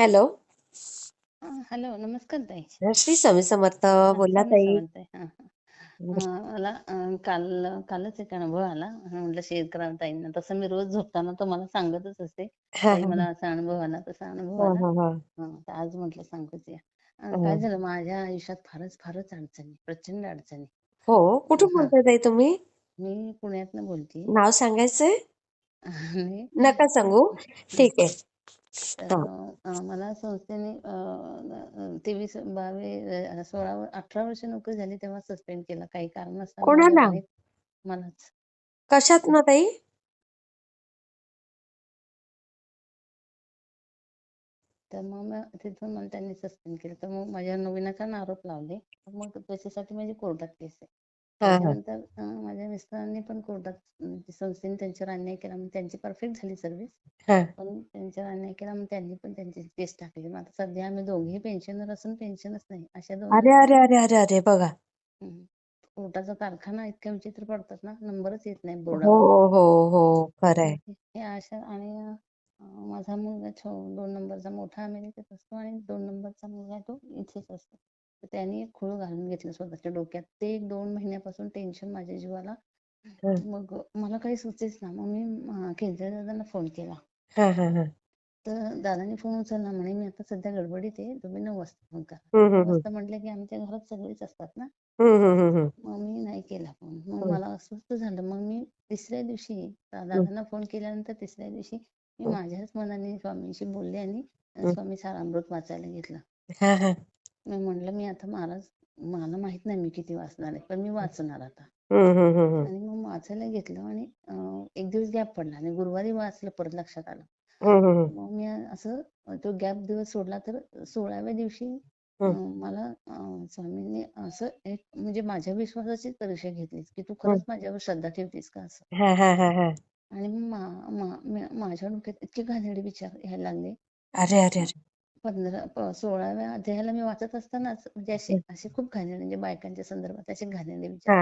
Hello. हा, hello नमस्कार ताई. श्री स्वामी समर्थ. बोला स्वामी ताई. समर्थ आहे. हा, हा. अं, मला अं, काल कालच एक अनुभव आला. म्हटलं शेअर करावा ताईंना. तसं मी रोज झोपताना तुम्हाला सांगतच असते. हा ताई हा. मला असा अनुभव आला तसा अनुभव आला. हा हा. हं, तर आज म्हटलं सांगतेच या. अं, हा. काय झालं? माझ्या आयुष्यात फारच फारच अडचणी प्रचंड अडचणी. हो? कुठून हा. बोलताय ताई तुम्ही? मी पुण्यातनं बोलते. नाव सांगायचंय? आणि नका सांगू. ठीक आहे. तर मला संस्थेने तेवीस बावीस सोळा अठरा वर्ष नोकरी झाली तेव्हा सस्पेंड केला. काही माझ्यावर कोणाला? मलाच. कशात ना ताई? तर मग तिथून मला त्यांनी सस्पेंड केलं. तर मग माझ्यावर नवीनकान आरोप लावले. मग त्याच्यासाठी माझी कोर्टात केस आहे. हा हा. अं, माझ्या मिस्टरांनी पण कोर्टात अं, संस्थेने त्यांच्यावर अन्याय केला. मग त्यांची परफेक्ट झाली सर्व्हिस. हा. पण त्यांच्यावर अन्याय केला. मग त्यांनी पण त्यांची केस टाकली. मग आता सध्या आम्ही दोघेही पेन्शनर असून पेन्शनच नाही. अशा दोन अरे अरे अरे अरे अरे बघा. कोर्टाचा कारखाना इतक्या विचित्र पडतात ना. नंबरच येत नाही हो बोर्डावर. हो हो. खरंय हे हे अशा आणि अं, माझा मुलगा छो दोन नंबरचा मोठा अमेरिकेत असतो आणि दोन नंबरचा मुलगा तो इथेच असतो. त्यांनी एक खूळ घालून घेतलं स्वतःच्या डोक्यात. ते एक दोन महिन्यापासून टेन्शन माझ्या जीवाला. मग मला काही सुचेच ना. मग मी अं, केंद्रे दादांना फोन केला. हा हा हा. तर दादाने फोन उचलला म्हणे मी आता सध्या गडबडीत आहे. तुम्ही नऊ वाजता फोन करा. नऊ वाजता म्हटलं की आमच्या घरात सगळेच असतात ना. मग मी नाही केला फोन मग मला अस्वस्थ झालं. मग मी तिसऱ्या दिवशी दादांना फोन केल्यानंतर तिसऱ्या दिवशी मी. माझ्याच मनाने स्वामींशी बोलले आणि. स्वामी सारामृत वाचायला घेतलं. मी म्हटलं मी आता महाराज मला माहीत नाही मी किती वाचणार आहे पण मी वाचणार आता. आणि मग वाचायला घेतलं आणि अं, एक दिवस गॅप पडला आणि गुरुवारी वाचलं परत लक्षात आलं. मग मी असं तो गॅप दिवस सोडला तर सोळाव्या दिवशी. अं, मला अं, स्वामींनी असं एक म्हणजे माझ्या विश्वासाची परीक्षा घेतली की तू. खरंच माझ्यावर श्रद्धा ठेवतेस का असं. हा हा हा हा. आणि मग मा- मा- म्या- माझ्या डोक्यात इतके घाणेरडे विचार यायला लागले. अरे अरे अरे. पंधरा सोळाव्या अध्यायाला मी वाचत असतानाच म्हणजे असे. असे खूप घाणेरडे म्हणजे बायकांच्या संदर्भात असे घाणेरडे विचार.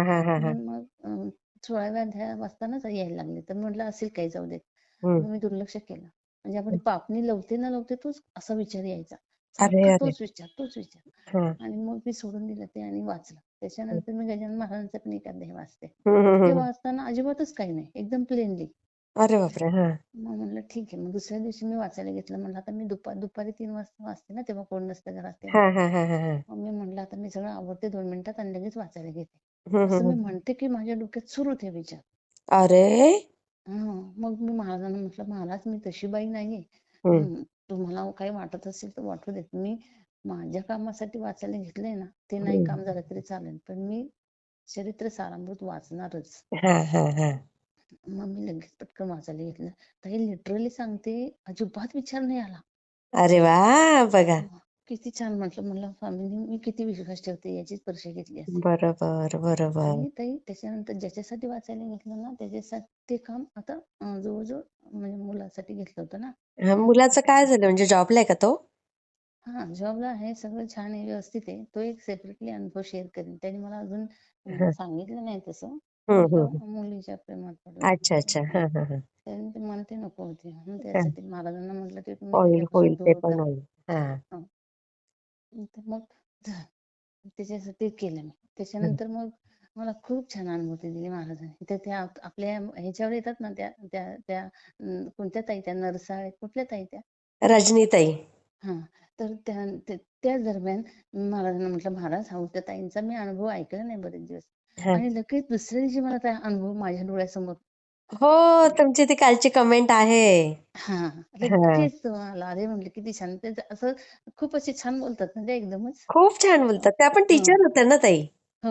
मग सोळाव्या अध्याय वाचतानाच यायला लागले. तर म्हटलं असेल काही जाऊ देत. मी दुर्लक्ष केलं. म्हणजे आपण पापणी लवते ना लवते तोच असा विचार यायचा. तोच विचार तोच विचार. आणि मग मी सोडून दिलं ते आणि वाचलं. त्याच्यानंतर मी गजानन महाराजांचा पण एक अध्याय वाचते. ते. वाचताना अजिबातच काही नाही. एकदम प्लेनली अरे बापरे हा. मग म्हणलं ठीक आहे. मग दुसऱ्या दिवशी मी वाचायला घेतलं. म्हणलं आता मी दुपार दुपारी तीन वाजता वाचते ना तेव्हा कोण नसतं घरात तेव्हा. हा हा हा हा हा. मग मी म्हटलं आता मी सगळं आवडते दोन मिनिटात आणि लगेच वाचायला घेते. असं मी. म्हणते की माझ्या डोक्यात सुरू होते विचार. अरे! हा मग मी महाराजांना म्हटलं महाराज मी तशी बाई नाहीये. तुम्हाला काही वाटत असेल तर वाटू देत. मी माझ्या कामासाठी वाचायला घेतलंय ना ते नाही. काम झालं तरी चालेल. पण मी चरित्र सारामृत वाचणारच. हा हा हा. मग मी लगेच पटकन वाचायला घेतलं. ताई लिटरली सांगते अजिबात विचार नाही आला. अरे वा बघा. किती छान म्हटलं म्हणलं स्वामींनी मी किती विश्वास ठेवते याचीच परीक्षा घेतली असेल. बरोबर बरोबर. आणि ताई त्याच्यानंतर ज्याच्यासाठी वाचायला घेतलं ना त्याच्यासाठी ते काम आता अं, जवळजवळ म्हणजे मुलासाठी घेतलं होतं ना. हा, मुलाचं काय झालं? म्हणजे जॉबला आहे का तो? हा जॉबला आहे सगळं छान आहे व्यवस्थित आहे. तो एक सेपरेटली अनुभव शेअर करेन. त्याने मला अजून अं, हा. सांगितलं नाही तसं. तो मुलीच्या प्रेमात पडला अच्छा अच्छा. हा. हा हा. हा त्याने ते मला ते नको होते. हा. त्यासाठी महाराजांना म्हटलं की तुम्ही होईल होईल. ते दूर पण होईल. हा. हा. तर मग त्याच्यासाठी केलं मी. त्याच्यानंतर मग मला खूप छान अनुभूती दिली महाराजांनी. तर त्या आप- आपल्या ह्याच्यावर येतात ना त्या त्या त्या अं, कोणत्या ताई? त्या नरसाळे? कुठल्या ताई त्या? रजनीताई. हा तर त्या त्या दरम्यान मी महाराजांना म्हटलं महाराज हा त्या ताईंचा मी अनुभव ऐकला नाही बरेच दिवस हा. आणि लगेच दुसऱ्या दिवशी मला त्या अनुभव माझ्या डोळ्यासमोर हो तुमची ती कालची कमेंट आहे. हा हा. लगेच मला अरे म्हटलं किती छान ते असं खूप असे छान बोलतात ना ते एकदमच. खूप छान बोलतात त्या पण हो. टीचर होत्या ना ताई. हो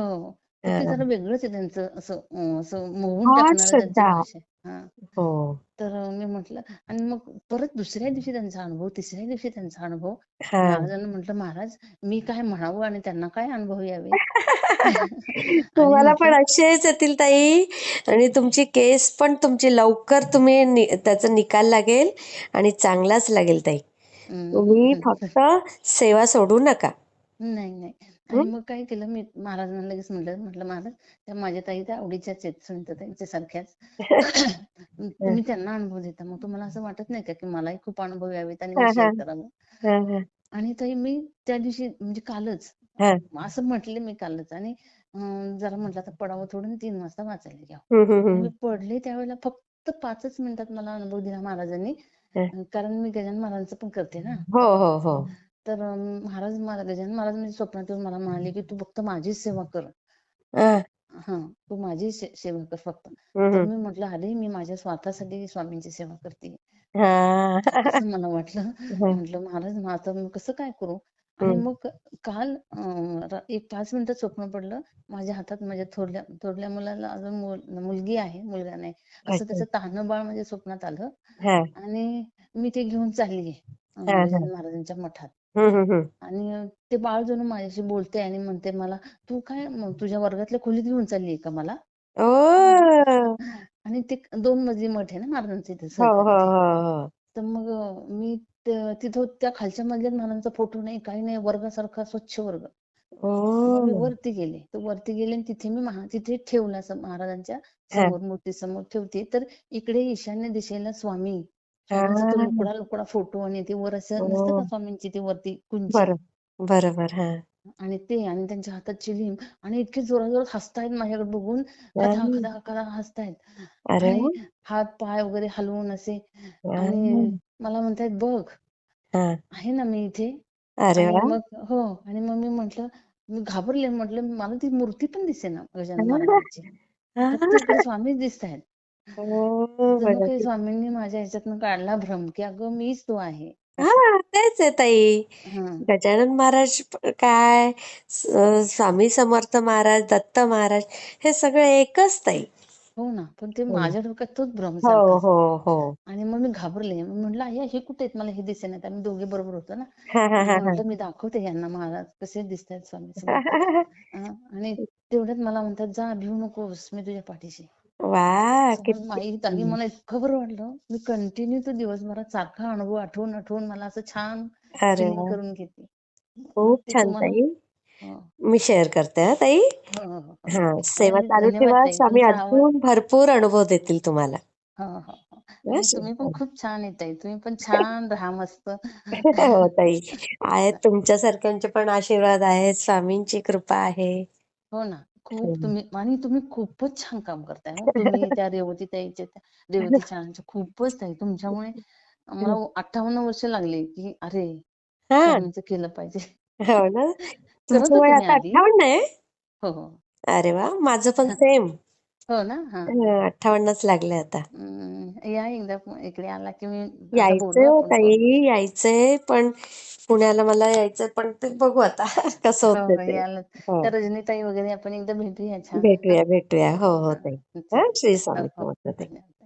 तर हा. ते जरा वेगळंच आहे त्यांचं असं अं, असं मोहून टाकणारं त्यांची भाषा. हा. हो. तर मी म्हटलं आणि मग परत दुसऱ्या दिवशी त्यांचा अनुभव तिसऱ्या दिवशी त्यांचा अनुभव. हा. महाराजांना म्हटलं महाराज मी काय म्हणावं आणि त्यांना काय अनुभव यावे? आणि तुम्हाला पण म्हटलं असेच येतील ताई. आणि तुमची केस पण तुमची लवकर तुम्ही नि- त्याचा निकाल लागेल आणि चांगलाच लागेल ताई. तुम्ही फक्त सेवा सोडू नका. नाही नाही. आणि? मग काय केलं मी महाराजांना लगेच म्हटलं म्हटलं महाराज त्या माझ्या ताई त्या आवडीच्याच आहेत सुनीता त्यांच्या सारख्याच तुम्ही त्यांना अनुभव देता. मग तुम्हाला असं वाटत नाही का की मलाही खूप अनुभव यावेत आणि. शेअर करावं? आणि ताई मी त्या दिवशी म्हणजे कालच. असं म्हटले मी कालच आणि जरा म्हटलं आता पडावं थोडं तीन वाजता वाचायला घ्यावं. मी. पडले त्यावेळेला फक्त पाचच मिनिटात मला अनुभव दिला महाराजांनी. कारण मी गजानन महाराजांचं पण करते ना. हो हो हो. तर महाराज मला गजानन महाराज म्हणजे स्वप्नात येऊन मला म्हणाले की तू फक्त माझीच सेवा कर हा, तू माझी सेवा कर फक्त तर. मी म्हटलं अरे मी माझ्या स्वार्थासाठी स्वामींची सेवा करते हा. असं मला वाटलं. म्हटलं महाराज आता मी कसं काय करू आणि. मग काल एक पाच मिनिटात स्वप्न पडलं माझ्या हातात माझ्या थोरल्या थोरल्या मुलाला अजून मुल- मुलगी आहे मुलगा नाही असं. त्याचं तान्हं बाळ माझ्या स्वप्नात आलं आणि मी ते घेऊन चालली. गजानन महाराजांच्या मठात आणि ते बाळ जणू माझ्याशी बोलते आणि म्हणते मला तू काय मग तुझ्या वर्गातल्या खोलीत घेऊन चालली का मला? आणि ते दोन मजली मठ आहे ना महाराजांचे इथे हो हो हो हो. तर मग अं, मी तिथं त्या खालच्या मजल्यात महाराजांचा फोटो नाही काही नाही वर्गासारखा स्वच्छ वर्ग. मग मी वरती गेले. तर वरती गेले आणि तिथे मी महा तिथे ठेवला असं महाराजांच्या हा, समोर मूर्ती समोर ठेवते. तर इकडे ईशान्य दिशेला स्वामी लुकडा लुकडा फोटो आणि ते वर असं नसतं ओ का स्वामींची ती वरती कुंची? बरं बरोबर हा. आणि ते आणि त्यांच्या हातात चिलीम आणि इतके जोरात जोरात हसतायत माझ्याकडे बघून. हा. खदा हसतायत. हात पाय वगैरे हलवून असे. हा. आणि मला म्हणतायत बघ हा. आहे ना मी इथे. मग हो आणि मग मी म्हंटल मी घाबरले म्हटलं मला ती मूर्ती पण दिसेना गजानन महाराजांची. स्वामीच दिसत ओ, जणू काही स्वामींनी माझ्या ह्याच्यातनं काढला भ्रम की अगं मीच तो आहे. हा तेच आहे ताई. हा. गजानन महाराज प- काय? स- स्वामी समर्थ महाराज दत्त महाराज हे सगळं एकच ताई. हो ना पण ते हो. माझ्या डोक्यात तोच भ्रम हो हो हो. आणि मग मी घाबरले. म्हटलं अय्या हे कुठे आहेत? मला हे दिसे नाही आम्ही दोघे बरोबर होतो ना. हा हा हा हा. म्हटलं मी दाखवते यांना महाराज कसे दिसत आहेत स्वामी समर्थ. आणि तेवढ्यात मला म्हणतात जा भिवू नकोस मी तुझ्या पाठीशी. वा समज किती माई ताई मला इतकं बरं वाटलं. मी कंटिन्यू तो दिवसभरात सारखा अनुभव आठवून आठवून मला असं छान अरे करून घेते. खूप ते छान तुम्हाला ताई. हो. मी शेअर करते हा ताई. हो हो हो. हो. हा सेवा आणि चालू धन्यवाद ठेवा. ताई. स्वामी तुमचा आवाज अजून भरपूर अनुभव देतील तुम्हाला. हो हो हो. हा, आणि तुम्ही पण. खूप छान आहे तुम्ही पण छान राहा मस्त. हो ताई. आहेत तुमच्यासारख्यांचे पण आशीर्वाद आहेत. स्वामींची कृपा आहे. हो ना. खूप हम्म. तुम्ही आणि तुम्ही खूपच छान काम करताय हो. तुम्ही त्या रेवती ताईच्या त्या रेवती चॅनलच्या खूपच ताई. तुमच्यामुळे मला अठ्ठावन्न वर्ष लागली की अरे हा. केलं पाहिजे. हो ना. करत तुमचं वय होते मी आता आधी? अठ्ठावन्न आहे? हो हो. अरे वा. माझं पण सेम. हो ना? हा. अठ्ठावन्नच लागले आता. या एकदा प- इकडे आला की मी आता यायचंय बोलू हो आपण ताई यायचंय पण पुण्याला मला यायचंय पण ते बघू आता कसं हो होतं हो ते याल हो. त्या रजनीताई वगैरे आपण एकदा भेटूया छान. भेटूया भेटूया. हो हो हा ताई. हा श्री हो स्वामी हो समर्थ ताई. धन्यवाद.